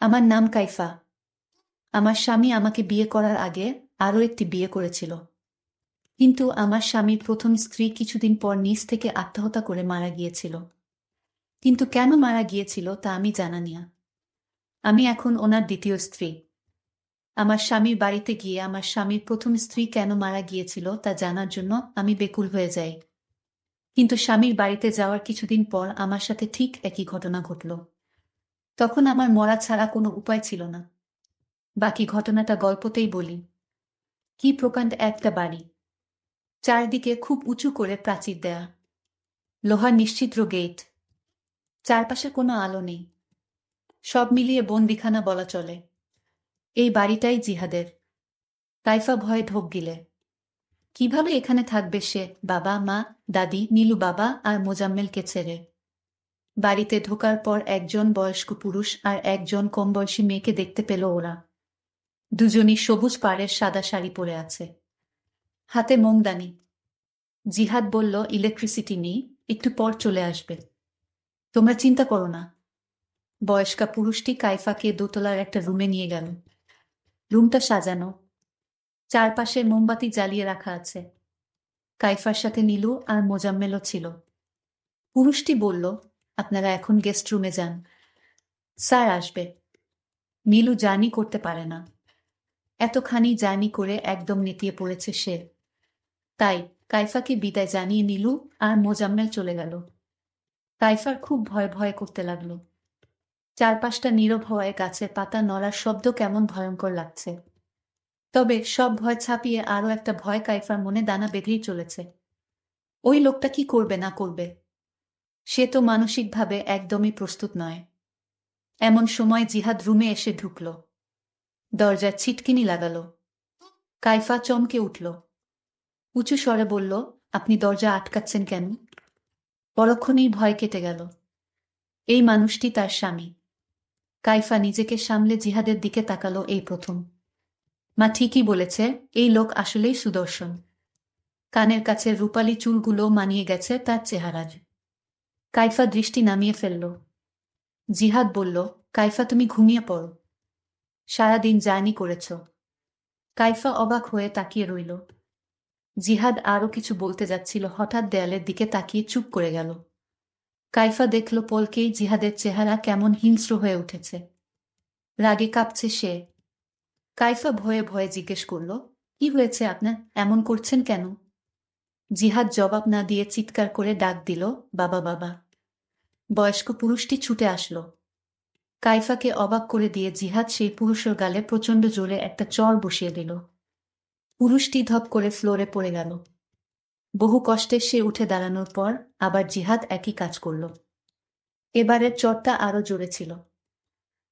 আমার নাম কাইফা। আমার স্বামী আমাকে বিয়ে করার আগে আরও একটি বিয়ে করেছিল। কিন্তু আমার স্বামীর প্রথম স্ত্রী কিছুদিন পর নিজ থেকে আত্মহত্যা করে মারা গিয়েছিল। কিন্তু কেন মারা গিয়েছিল তা আমি জানা নিয়া। আমি এখন ওনার দ্বিতীয় স্ত্রী। আমার স্বামীর বাড়িতে গিয়ে আমার স্বামীর প্রথম স্ত্রী কেন মারা গিয়েছিল তা জানার জন্য আমি বেকুল হয়ে যাই। কিন্তু স্বামীর বাড়িতে যাওয়ার কিছুদিন পর আমার সাথে ঠিক একই ঘটনা ঘটল। তখন আমার মরা ছাড়া কোনো উপায় ছিল না। বাকি ঘটনাটা গল্পতেই বলি। কি প্রকাণ্ড একটা বাড়ি। চারদিকে খুব উঁচু করে প্রাচীর দেয়া। লোহার নিশ্চিদ্র গেট। চারপাশে কোনো আলো নেই। সব মিলিয়ে বন্দিখানা বলা চলে। এই বাড়িটাই জিহাদের। কাইফা ভয়ে ঢোক গিলে। কীভাবে এখানে থাকবে সে বাবা, মা, দাদি, নীলু বাবা আর মোজাম্মেলকে ছেড়ে? বাড়িতে ঢোকার পর একজন বয়স্ক পুরুষ আর একজন কম বয়সী মেয়েকে দেখতে পেল ওরা। দুজনই সবুজ পাড়ের সাদা শাড়ি পরে আছে। হাতে মোমদানি জিহাদ বলল, ইলেকট্রিসিটি নেই, একটু পর চলে আসবে। তোমরা চিন্তা করো না। বয়স্কা পুরুষটি কাইফাকে দোতলার একটা রুমে নিয়ে গেল। রুমটা সাজানো। চারপাশে মোমবাতি জ্বালিয়ে রাখা আছে। কাইফার সাথে নীলু আর মোজাম্মেলও ছিল। পুরুষটি বলল আপনারা এখন গেস্ট রুমে যান। স্যার আসবে। নীলু জার্নি করতে পারে না। এতখানি জার্নি করে একদম নেতিয়ে পড়েছে সে। তাই কাইফাকে বিদায় জানিয়ে নীলু আর মোজাম্মেল চলে গেল। কাইফার খুব ভয় ভয় করতে লাগল। চারপাশটা নীরব হওয়ায় গাছের পাতা নড়ার শব্দ কেমন ভয়ঙ্কর লাগছে। তবে সব ভয় ছাপিয়ে আরও একটা ভয় কাইফার মনে দানা বেঁধেই চলেছে। ওই লোকটা কি করবে না করবে? সে তো মানসিকভাবে একদমই প্রস্তুত নয়। এমন সময় জিহাদ রুমে এসে ঢুকল। দরজার ছিটকিনি লাগালো। কাইফা চমকে উঠল। উঁচু স্বরে বলল, আপনি দরজা আটকাচ্ছেন কেন? পরক্ষণেই ভয় কেটে গেল। এই মানুষটি তার স্বামী। কাইফা নিজেকে সামলে জিহাদের দিকে তাকালো এই প্রথম। মা ঠিকই বলেছে, এই লোক আসলেই সুদর্শন। কানের কাছে রূপালি চুলগুলো মানিয়ে গেছে তার চেহারার। কাইফা দৃষ্টি নামিয়ে ফেলল। জিহাদ বলল, কাইফা, তুমি ঘুমিয়ে পড়ো। সারাদিন জার্নি করেছ। কাইফা অবাক হয়ে তাকিয়ে রইল। জিহাদ আরও কিছু বলতে যাচ্ছিল, হঠাৎ দেয়ালের দিকে তাকিয়ে চুপ করে গেল। কাইফা দেখল পলকেই জিহাদের চেহারা কেমন হিংস্র হয়ে উঠেছে। রাগে কাঁপছে সে। কাইফা ভয়ে ভয়ে জিজ্ঞেস করল, কি হয়েছে আপনার? এমন করছেন কেন? জিহাদ জবাব না দিয়ে চিৎকার করে ডাক দিল, বাবা বাবা। বয়স্ক পুরুষটি ছুটে আসলো। কাইফাকে অবাক করে দিয়ে জিহাদ সেই পুরুষের গালে প্রচণ্ড জোরে একটা চর বসিয়ে দিল। পুরুষটি ধপ করে ফ্লোরে পড়ে গেল। বহু কষ্টে সে উঠে দাঁড়ানোর পর আবার জিহাদ একই কাজ করল। এবারের চরটা আরও জোরে ছিল।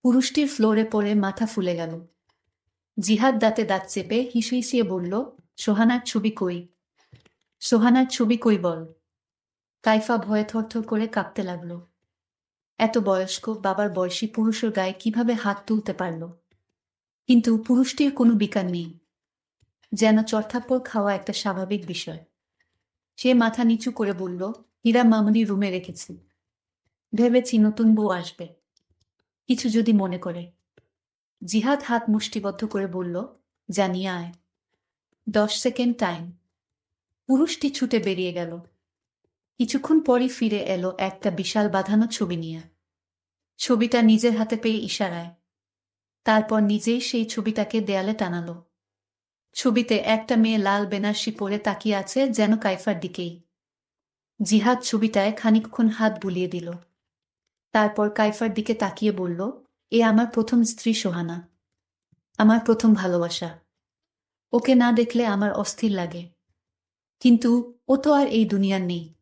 পুরুষটির ফ্লোরে পড়ে মাথা ফুলে গেল। জিহাদ দাঁতে দাঁত চেপে হিসিয়ে বলল, সোহানার ছবি কই? সোহানার ছবি কই বল? কাইফা ভয়ে থরথর করে কাঁপতে লাগল। এত বয়স্ক, বাবার বয়সী পুরুষের গায়ে কীভাবে হাত তুলতে পারল? কিন্তু পুরুষটির কোনো বিকার নেই। যেন চরথাপ্পর খাওয়া একটা স্বাভাবিক বিষয়। সে মাথা নিচু করে বলল, হীরা মামুনি রুমে রেখেছি। ভেবেছি নতুন বউ আসবে। কিছু যদি মনে করে। জিহাদ হাত মুষ্টিবদ্ধ করে বলল, জানিয়ে আয়। দশ সেকেন্ড টাইম। পুরুষটি ছুটে বেরিয়ে গেল। কিছুক্ষণ পরই ফিরে এলো একটা বিশাল বাঁধানো ছবি নিয়ে। ছবিটা নিজের হাতে পেয়ে ইশারায়। তারপর নিজেই সেই ছবিটাকে দেয়ালে টানালো। ছবিতে একটা মেয়ে লাল বেনারসি পরে তাকিয়ে আছে যেন কাইফার দিকেই। জিহাদ ছবিটায় খানিকক্ষণ হাত বুলিয়ে দিল। তারপর কাইফার দিকে তাকিয়ে বলল, এ আমার প্রথম স্ত্রী সোহানা। আমার প্রথম ভালোবাসা। ওকে না দেখলে আমার অস্থির লাগে। কিন্তু ও তো আর এই দুনিয়ার নেই।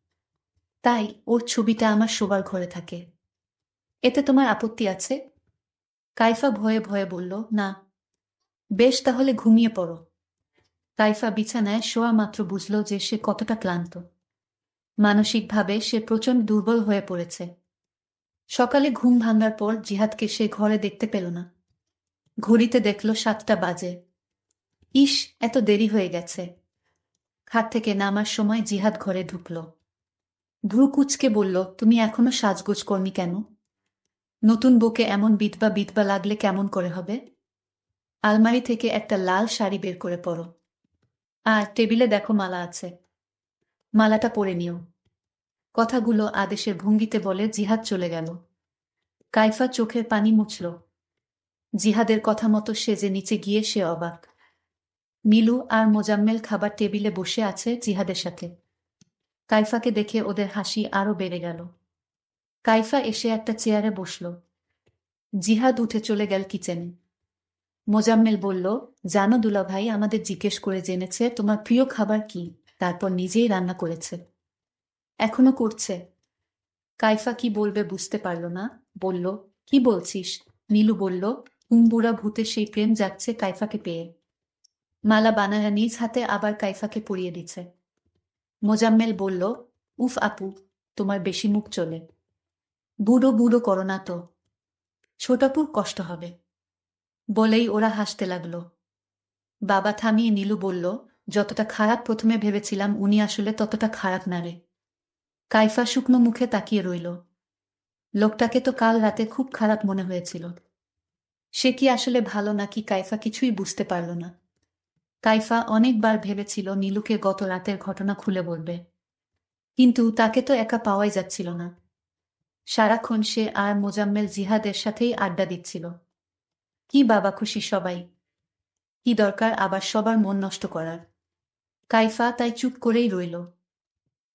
তাই ওর ছবিটা আমার শোবার ঘরে থাকে। এতে তোমার আপত্তি আছে? কাইফা ভয়ে ভয়ে বলল, না। বেশ তাহলে ঘুমিয়ে পড়ো। কাইফা বিছানায় শোয়া মাত্র বুঝল যে সে কতটা ক্লান্ত। মানসিকভাবে সে প্রচণ্ড দুর্বল হয়ে পড়েছে। সকালে ঘুম ভাঙার পর জিহাদকে সে ঘরে দেখতে পেল না। ঘড়িতে দেখল সাতটা বাজে। ইস এত দেরি হয়ে গেছে। খাট থেকে নামার সময় জিহাদ ঘরে ঢুকল। ভ্রু কুচকে বলল, তুমি এখনও সাজগোজ করনি কেন? নতুন বুকে এমন বিধবা বিধবা লাগলে কেমন করে হবে? আলমারি থেকে একটা লাল শাড়ি বের করে পরো। আর টেবিলে দেখো মালা আছে। মালাটা পরে নিও। কথাগুলো আদেশের ভঙ্গিতে বলে জিহাদ চলে গেল। কাইফা চোখের পানি মুছল। জিহাদের কথা মতো সেজে নিচে গিয়ে সে অবাক। মিলু আর মোজাম্মেল খাবার টেবিলে বসে আছে জিহাদের সাথে। কাইফাকে দেখে ওদের হাসি আরও বেড়ে গেল। কাইফা এসে একটা চেয়ারে বসল। জিহাদ উঠে চলে গেল কিচেনে। মোজাম্মেল বলল, জানো দুলা ভাই আমাদের জিজ্ঞেস করে জেনেছে তোমার প্রিয় খাবার কি? তারপর নিজেই রান্না করেছে। এখনও করছে। কাইফা কি বলবে বুঝতে পারল না। বলল, কি বলছিস? নীলু বলল হুম্বুড়া ভূতে সেই প্রেম যাচ্ছে কাইফাকে পেয়ে। মালা বানায়া নিজ হাতে আবার কাইফাকে পরিয়ে দিচ্ছে মোজাম্মেল বলল, উফ আপু, তোমার বেশি মুখ চলে। বুড়ো বুড়ো করো না তো। ছোটাপুর কষ্ট হবে। বলেই ওরা হাসতে লাগল। বাবা থামিয়ে নীলু বলল, যতটা খারাপ প্রথমে ভেবেছিলাম, উনি আসলে ততটা খারাপ না রে। কাইফা শুকনো মুখে তাকিয়ে রইল। লোকটাকে তো কাল রাতে খুব খারাপ মনে হয়েছিল। সে কি আসলে ভালো নাকি কাইফা কিছুই বুঝতে পারল না। কাইফা অনেকবার ভেবেছিল নীলুকে গত রাতের ঘটনা খুলে বলবে। কিন্তু তাকে তো একা পাওয়াই যাচ্ছিল না। সারাক্ষণ সে আর মোজাম্মেল জিহাদের সাথেই আড্ডা দিচ্ছিল। কি বাবা খুশি সবাই। কি দরকার আবার সবার মন নষ্ট করার। কাইফা তাই চুপ করেই রইল।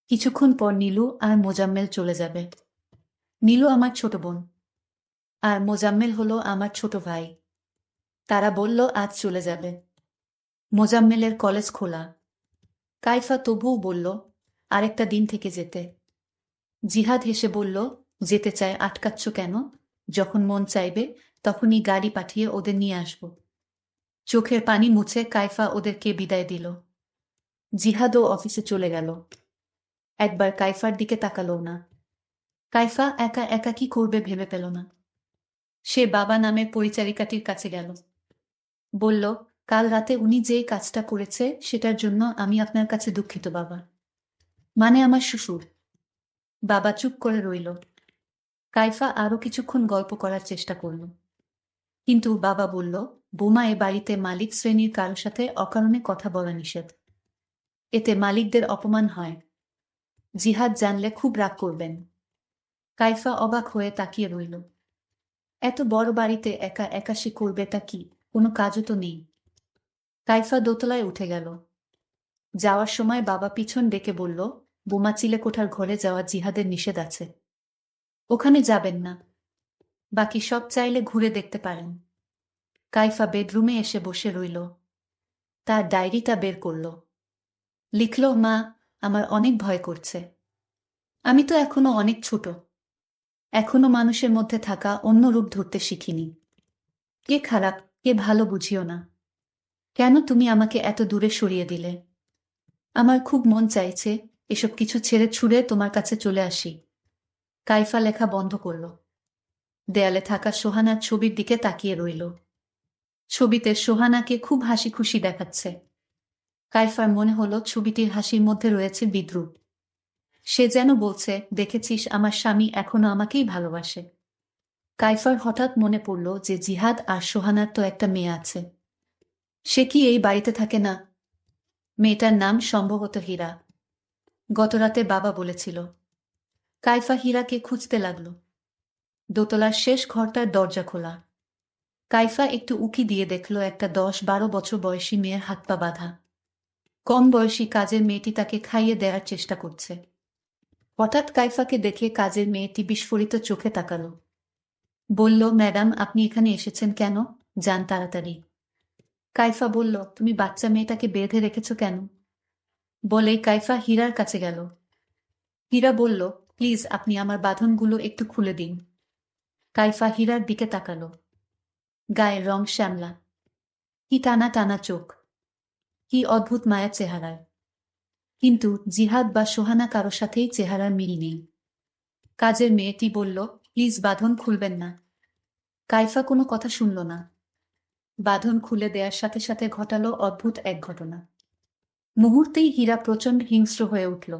কিছুক্ষণ পর নীলু আর মোজাম্মেল চলে যাবে। নীলু আমার ছোট বোন। আর মোজাম্মেল হলো আমার ছোট ভাই। তারা বলল, আজ চলে যাবে। মোজাম্মেলের কলেজ খোলা। কাইফা তবুও বলল, আরেকটা দিন থেকে যেতে। জিহাদ হেসে বলল, যেতে চায় আটকাচ্ছ কেন? যখন মন চাইবে, তখনই গাড়ি পাঠিয়ে ওদের নিয়ে আসব। চোখের পানি মুছে কাইফা ওদেরকে বিদায় দিল। জিহাদও অফিসে চলে গেল। একবার কাইফার দিকে তাকালো না। কাইফা একা একা কি করবে ভেবে পেল না। সে বাবা নামের পরিচারিকাটির কাছে গেল। বলল কাল রাতে উনি যে কাজটা করেছে, সেটার জন্য আমি আপনার কাছে দুঃখিত, বাবা। মানে আমার শ্বশুর। বাবা চুপ করে রইল। কাইফা আরও কিছুক্ষণ গল্প করার চেষ্টা করল। কিন্তু বাবা বলল, বোমা এ বাড়িতে মালিক শ্রেণির কারও সাথে অকারণে কথা বলা নিষেধ। এতে মালিকদের অপমান হয়। জিহাদ জানলে খুব রাগ করবেন। কাইফা অবাক হয়ে তাকিয়ে রইল। এত বড় বাড়িতে একা একা সে করবে তা কি? কোনো কাজও তো নেই। কাইফা দোতলায় উঠে গেল। যাওয়ার সময় বাবা পিছন ডেকে বলল, বোমা চিলে কোঠার ঘরে যাওয়া জিহাদের নিষেধ আছে। ওখানে যাবেন না। বাকি সব চাইলে ঘুরে দেখতে পারেন। কাইফা বেডরুমে এসে বসে রইল। তার ডায়েরিটা বের করল। লিখল, মা, আমার অনেক ভয় করছে। আমি তো এখনও অনেক ছোট। এখনও মানুষের মধ্যে থাকা অন্য রূপ ধরতে শিখিনি। কে খারাপ, কে ভালো বুঝিও না। কেন তুমি আমাকে এত দূরে সরিয়ে দিলে? আমার খুব মন চাইছে এসব কিছু ছেড়ে ছুড়ে তোমার কাছে চলে আসি। কাইফা লেখা বন্ধ করল। দেয়ালে থাকা সোহানার ছবির দিকে তাকিয়ে রইল। ছবিতে সোহানাকে খুব হাসি খুশি দেখাচ্ছে। কাইফার মনে হলো ছবিটির হাসির মধ্যে রয়েছে বিদ্রুপ। সে যেন বলছে, দেখেছিস, আমার স্বামী এখনও আমাকেই ভালোবাসে। কাইফার হঠাৎ মনে পড়ল যে জিহাদ আর সোহানার তো একটা মেয়ে আছে। সে কি এই বাড়িতে থাকে না? মেয়েটার নাম সম্ভবত হীরা। গতরাতে বাবা বলেছিল কাইফা হীরাকে খুঁজতে লাগল। দোতলার শেষ ঘরটার দরজা খোলা। কাইফা একটু উকি দিয়ে দেখল একটা দশ বারো বছর বয়সী মেয়ের হাত পা বাঁধা। কম বয়সী কাজের মেয়েটি তাকে খাইয়ে দেওয়ার চেষ্টা করছে। হঠাৎ কাইফাকে দেখে কাজের মেয়েটি বিস্ফোরিত চোখে তাকাল। বলল, ম্যাডাম, আপনি এখানে এসেছেন কেন? যান তাড়াতাড়ি। কাইফা বলল, তুমি বাচ্চা মেয়েটাকে বেঁধে রেখেছ কেন? বলেই কাইফা হীরার কাছে গেল। হীরা বলল, প্লিজ, আপনি আমার বাঁধনগুলো একটু খুলে দিন। কাইফা হীরার দিকে তাকালো। গায়ের রং শ্যামলা। কি টানা টানা চোখ। কি অদ্ভুত মায়া চেহারায়। কিন্তু জিহাদ বা সোহানা কারও সাথেই চেহারার মিল নেই। কাজের মেয়েটি বলল, প্লিজ, বাঁধন খুলবেন না। কাইফা কোনো কথা শুনল না। বাঁধন খুলে দেওয়ার সাথে সাথে ঘটালো অদ্ভুত এক ঘটনা। মুহূর্তেই হীরা প্রচণ্ড হিংস্র হয়ে উঠল।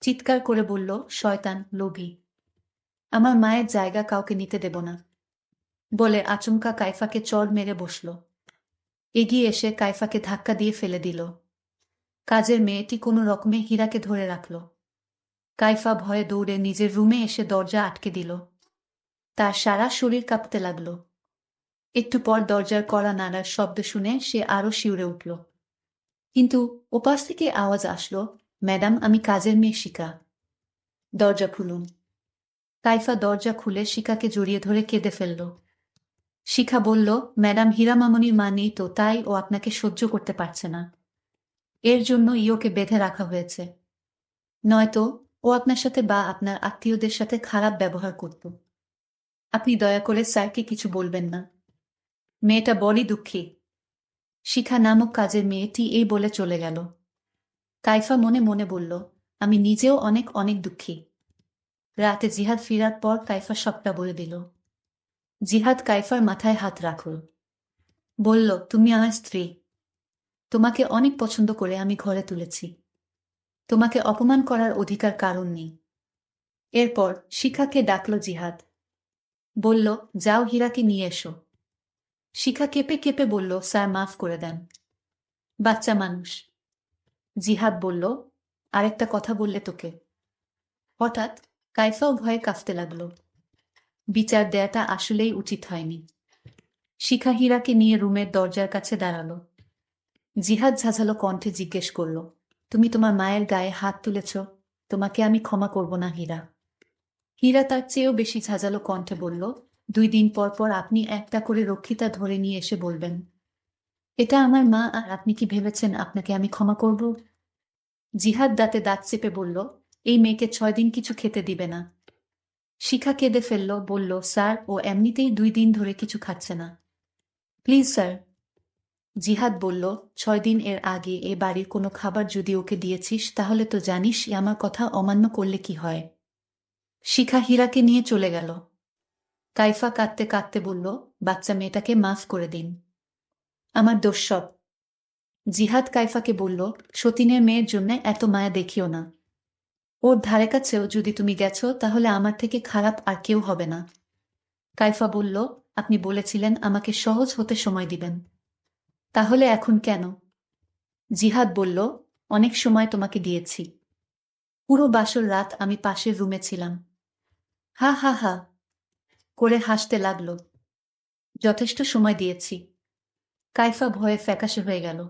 চিৎকার করে বলল, শয়তান, লোভী। আমার মায়ের জায়গা কাউকে নিতে দেব না। বলে আচমকা কাইফাকে চর মেরে বসল। এগিয়ে এসে কাইফাকে ধাক্কা দিয়ে ফেলে দিল। কাজের মেয়েটি কোনো রকমে হীরাকে ধরে রাখল। কাইফা ভয়ে দৌড়ে নিজের রুমে এসে দরজা আটকে দিল। তার সারা শরীর কাঁপতে লাগল। একটু পর দরজার কড়া নাড়ার শব্দ শুনে সে আরও শিউরে উঠল। কিন্তু ওপাশ থেকে আওয়াজ আসলো, ম্যাডাম, আমি কাজের মেয়ে শিকা। দরজা খুলুন। কাইফা দরজা খুলে শিকাকে জড়িয়ে ধরে কেঁদে ফেলল। শিখা বলল, ম্যাডাম হীরামামনির মা নেই তো, তাই ও আপনাকে সহ্য করতে পারছে না। এর জন্য ইওকে বেঁধে রাখা হয়েছে। নয়তো ও আপনার সাথে বা আপনার আত্মীয়দের সাথে খারাপ ব্যবহার করত। আপনি দয়া করে স্যারকে কিছু বলবেন না। মেয়েটা বড়ই দুঃখী। শিখা নামক কাজের মেয়েটি এই বলে চলে গেল। কাইফা মনে মনে বলল, আমি নিজেও অনেক অনেক দুঃখী। রাতে জিহাদ ফিরার পর কাইফা সবটা বলে দিল। জিহাদ কাইফার মাথায় হাত রাখল। বলল, তুমি আমার স্ত্রী। তোমাকে অনেক পছন্দ করে আমি ঘরে তুলেছি। তোমাকে অপমান করার অধিকার কারণ নেই। এরপর শিখাকে ডাকল জিহাদ। বলল, যাও হীরাকে নিয়ে এসো। শিখা কেঁপে কেঁপে বলল, স্যার, মাফ করে দেন। বাচ্চা মানুষ। জিহাদ বলল, আরেকটা কথা বললে তোকে। হঠাৎ কাইফাও ভয়ে কাঁপতে লাগল। বিচার দেয়াটা আসলেই উচিত হয়নি। শিখা হীরাকে নিয়ে রুমের দরজার কাছে দাঁড়াল। জিহাদ ঝাঝালো কণ্ঠে জিজ্ঞেস করল, তুমি তোমার মায়ের গায়ে হাত তুলেছ? তোমাকে আমি ক্ষমা করব না, হীরা? হীরা তার চেয়েও বেশি ঝাঁঝালো কণ্ঠে বলল দুই দিন পর পর আপনি একটা করে রক্ষিতা ধরে নিয়ে এসে বলবেন, এটা আমার মা আর আপনি কি ভেবেছেন আপনাকে আমি ক্ষমা করব? জিহাদ দাঁতে দাঁত চেপে বলল, এই মেয়েকে ছয় দিন কিছু খেতে দিবে না। শিখা কেঁদে ফেলল, বলল, স্যার, ও এমনিতেই দুই দিন ধরে কিছু খাচ্ছে না। Please, sir. জিহাদ বলল, ছয় দিন এর আগে এ বাড়ির কোনো খাবার যদি ওকে দিয়েছিস, তাহলে তো জানিস আমার কথা অমান্য করলে কি হয়? শিখা হীরাকে নিয়ে চলে গেল। কাইফা কাঁদতে কাঁদতে বলল, বাচ্চা মেয়েটাকে মাফ করে দিন। আমার দোষ জিহাদ কাইফাকে বলল, সতীনের মেয়ের জন্য এত মায়া দেখিও না। ওর ধারে কাছেও যদি তুমি গেছো, তাহলে আমার থেকে খারাপ আর কেউ হবে না। কাইফা বলল, আপনি বলেছিলেন আমাকে সহজ হতে সময় দিবেন। তাহলে এখন কেন? জিহাদ বলল, অনেক সময় তোমাকে দিয়েছি। পুরো বাসর রাত আমি পাশের রুমে ছিলাম। হা হা হা করে হাসতে লাগল। যথেষ্ট সময় দিয়েছি। কাইফা ভয়ে ফ্যাকাশে হয়ে গেল।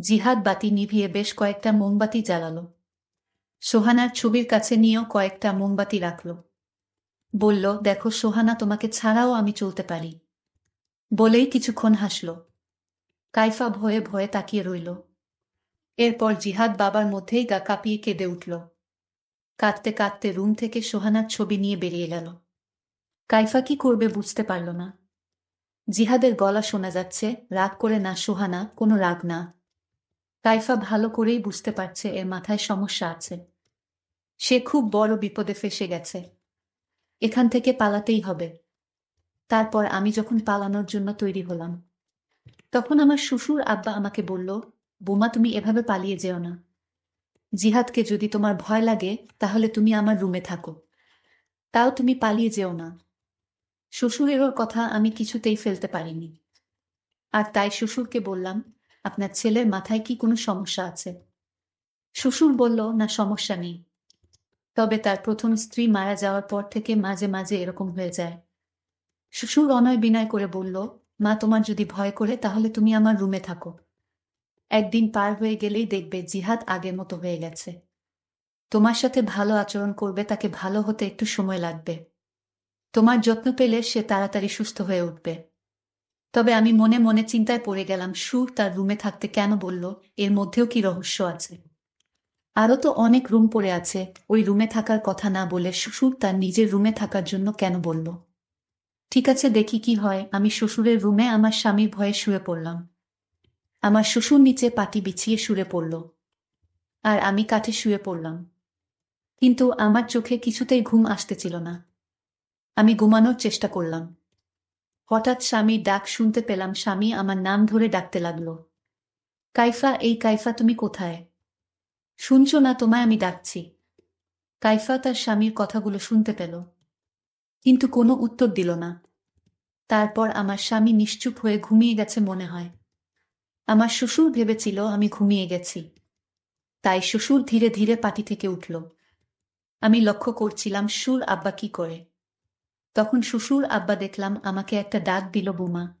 জিহাদ বাতি নিভিয়ে বেশ কয়েকটা মোমবাতি জ্বালালো। সোহানার ছবির কাছে নিয়েও কয়েকটা মোমবাতি রাখল। বলল, দেখো সোহানা, তোমাকে ছাড়াও আমি চলতে পারি। বলেই কিছুক্ষণ হাসল। কাইফা ভয়ে ভয়ে তাকিয়ে রইল। এরপর জিহাদ বাবার মধ্যেই গা কাঁপিয়ে কেঁদে উঠল। কাঁদতে কাঁদতে রুম থেকে সোহানার ছবি নিয়ে বেরিয়ে গেল। কাইফা কি করবে বুঝতে পারল না। জিহাদের গলা শোনা যাচ্ছে, রাগ করে না, সোহানা, কোনো রাগ না। কাইফা ভালো করেই বুঝতে পারছে এর মাথায় সমস্যা আছে। সে খুব বড় বিপদে ফেসে গেছে। এখান থেকে পালাতেই হবে। তারপর আমি যখন পালানোর জন্য তৈরি হলাম, তখন আমার শ্বশুর আব্বা আমাকে বলল, বোমা, তুমি এভাবে পালিয়ে যেও না। জিহাদকে যদি তোমার ভয় লাগে, তাহলে তুমি আমার রুমে থাকো। তাও তুমি পালিয়ে যেও না। শ্বশুরেরও কথা আমি কিছুতেই ফেলতে পারিনি। আর তাই শ্বশুরকে বললাম, আপনার ছেলের মাথায় কি কোনো সমস্যা আছে? শ্বশুর বলল, না, সমস্যা নেই। তবে তার প্রথম স্ত্রী মারা যাওয়ার পর থেকে মাঝে মাঝে এরকম হয়ে যায়। শ্বশুর অনয় বিনয় করে বলল, মা, তোমার যদি ভয় করে তাহলে তুমি আমার রুমে থাকো। একদিন পার হয়ে গেলেই দেখবে জিহাদ আগের মতো হয়ে গেছে। তোমার সাথে ভালো আচরণ করবে, তাকে ভালো হতে একটু সময় লাগবে। তোমার যত্ন পেলে সে তাড়াতাড়ি সুস্থ হয়ে উঠবে। তবে আমি মনে মনে চিন্তায় পড়ে গেলাম, সুর তার রুমে থাকতে কেন বলল? এর মধ্যেও কি রহস্য আছে? আরও তো অনেক রুম পড়ে আছে, ওই রুমে থাকার কথা না বলে শ্বশুর তার নিজের রুমে থাকার জন্য কেন বলল? ঠিক আছে, দেখি কি হয়। আমি শ্বশুরের রুমে আমার স্বামীর ভয়ে শুয়ে পড়লাম। আমার শ্বশুর নিচে পাটি বিছিয়ে শুয়ে পড়ল। আর আমি কাঠে শুয়ে পড়লাম। কিন্তু আমার চোখে কিছুতেই ঘুম আসতেছিল না। আমি ঘুমানোর চেষ্টা করলাম। হঠাৎ স্বামীর ডাক শুনতে পেলাম, স্বামী আমার নাম ধরে ডাকতে লাগল। কাইফা, এই কাইফা, তুমি কোথায়? শুনছো না, তোমায় আমি ডাকছি। কাইফা তার স্বামীর কথাগুলো শুনতে পেল, কিন্তু কোনো উত্তর দিল না। তারপর আমার স্বামী নিশ্চুপ হয়ে ঘুমিয়ে গেছে মনে হয়। আমার শ্বশুর ভেবেছিল আমি ঘুমিয়ে গেছি। তাই শ্বশুর ধীরে ধীরে পাটি থেকে উঠল। আমি লক্ষ্য করছিলাম, সুর আব্বা কি করে? তখন শ্বশুর আব্বা দেখলাম আমাকে একটা ডাক দিল, বুমা।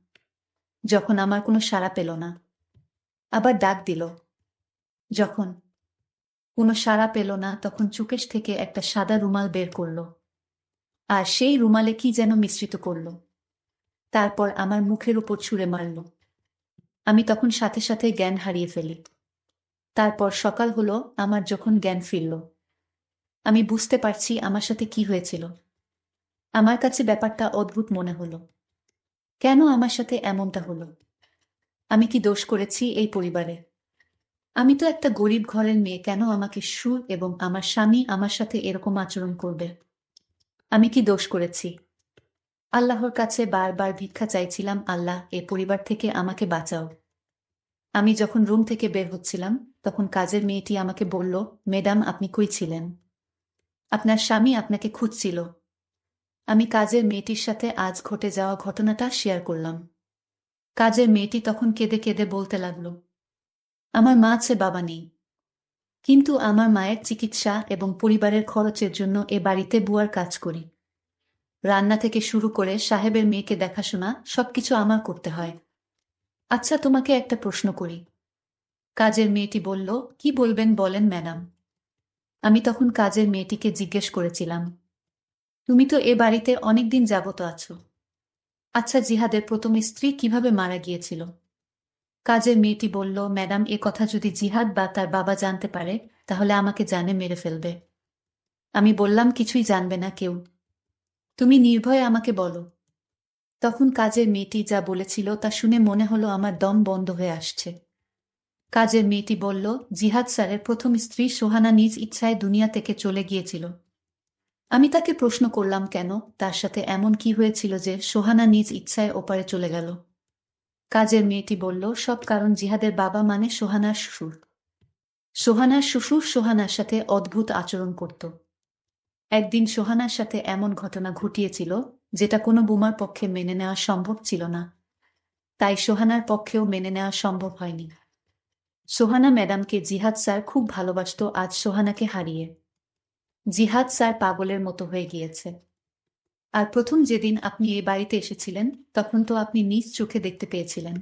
যখন আমার কোনো সাড়া পেল না। আবার ডাক দিল। যখন কোনো সাড়া পেল না, তখন চুকেশ থেকে একটা সাদা রুমাল বের করল। আর সেই রুমালে কি যেন মিশ্রিত করল। তারপর আমার মুখের উপর ছুঁড়ে মারল। আমি তখন সাথে সাথে জ্ঞান হারিয়ে ফেলি। তারপর সকাল হলো, আমার যখন জ্ঞান ফিরল। আমি বুঝতে পারছি আমার সাথে কি হয়েছিল। আমার কাছে ব্যাপারটা অদ্ভুত মনে হলো। কেন আমার সাথে এমনটা হলো? আমি কি দোষ করেছি এই পরিবারে? আমি তো একটা গরিব ঘরের মেয়ে, কেন আমাকে সুর এবং আমার স্বামী আমার সাথে এরকম আচরণ করবে? আমি কি দোষ করেছি? আল্লাহর কাছে বারবার ভিক্ষা চাইছিলাম, আল্লাহ, এ পরিবার থেকে আমাকে বাঁচাও। আমি যখন রুম থেকে বের হচ্ছিলাম, তখন কাজের মেয়েটি আমাকে বলল, ম্যাডাম, আপনি কই ছিলেন? আপনার স্বামী আপনাকে খুঁজছিল। আমি কাজের মেয়েটির সাথে আজ ঘটে যাওয়া ঘটনাটা শেয়ার করলাম। কাজের মেয়েটি তখন কেঁদে কেঁদে বলতে লাগল, আমার মা আছে, বাবা নেই। কিন্তু আমার মায়ের চিকিৎসা এবং পরিবারের খরচের জন্য এ বাড়িতে বুয়ার কাজ করি। রান্না থেকে শুরু করে সাহেবের মেয়েকে দেখাশোনা, সবকিছু আমার করতে হয়। আচ্ছা তোমাকে একটা প্রশ্ন করি। কাজের মেয়েটি বলল, কি বলবেন বলেন, ম্যাডাম। আমি তখন কাজের মেয়েটিকে জিজ্ঞেস করেছিলাম তুমি তো এ বাড়িতে অনেকদিন যাবত আছো। আচ্ছা জিহাদের প্রথম স্ত্রী কীভাবে মারা গিয়েছিল? কাজের মেয়েটি বলল, ম্যাডাম, এ কথা যদি জিহাদ বা তার বাবা জানতে পারে, তাহলে আমাকে জানে মেরে ফেলবে। আমি বললাম, কিছুই জানবে না কেউ। তুমি নির্ভয়ে আমাকে বলো। তখন কাজের মেয়েটি যা বলেছিল তা শুনে মনে হলো আমার দম বন্ধ হয়ে আসছে। কাজের মেয়েটি বলল, জিহাদ স্যারের প্রথম স্ত্রী সোহানা নিজ ইচ্ছায় দুনিয়া থেকে চলে গিয়েছিল। আমি তাকে প্রশ্ন করলাম কেন? তার সাথে এমন কি হয়েছিল যে সোহানা নিজ ইচ্ছায় ওপারে চলে গেল। কাজের মেয়েটি বলল, সব কারণ জিহাদের বাবা মানে সোহানার শ্বশুর। সোহানার শ্বশুর সোহানার সাথে অদ্ভুত আচরণ করত। একদিন সোহানার সাথে এমন ঘটনা ঘটিয়েছিল, যেটা কোনো বুমার পক্ষে মেনে নেওয়া সম্ভব ছিল না। তাই সোহানার পক্ষেও মেনে নেওয়া সম্ভব হয়নি। সোহানা ম্যাডামকে জিহাদ স্যার খুব ভালোবাসত, আজ সোহানাকে হারিয়ে। জিহাদ স্যার পাগলের মতো হয়ে গিয়েছে। আর প্রথম যেদিন আপনি এই বাড়িতে এসেছিলেন, তখন তো আপনি নিজ চোখে দেখতে পেয়েছিলেন।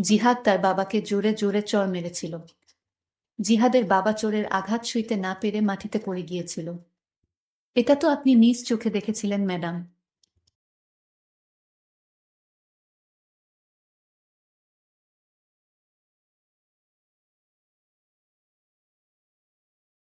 জিহাদ তার বাবাকে জোরে জোরে চর মেরেছিল। জিহাদের বাবা চোরের আঘাত সইতে না পেরে মাটিতে পড়ে গিয়েছিল। এটা তো আপনি নিজ চোখে দেখেছিলেন, ম্যাডাম।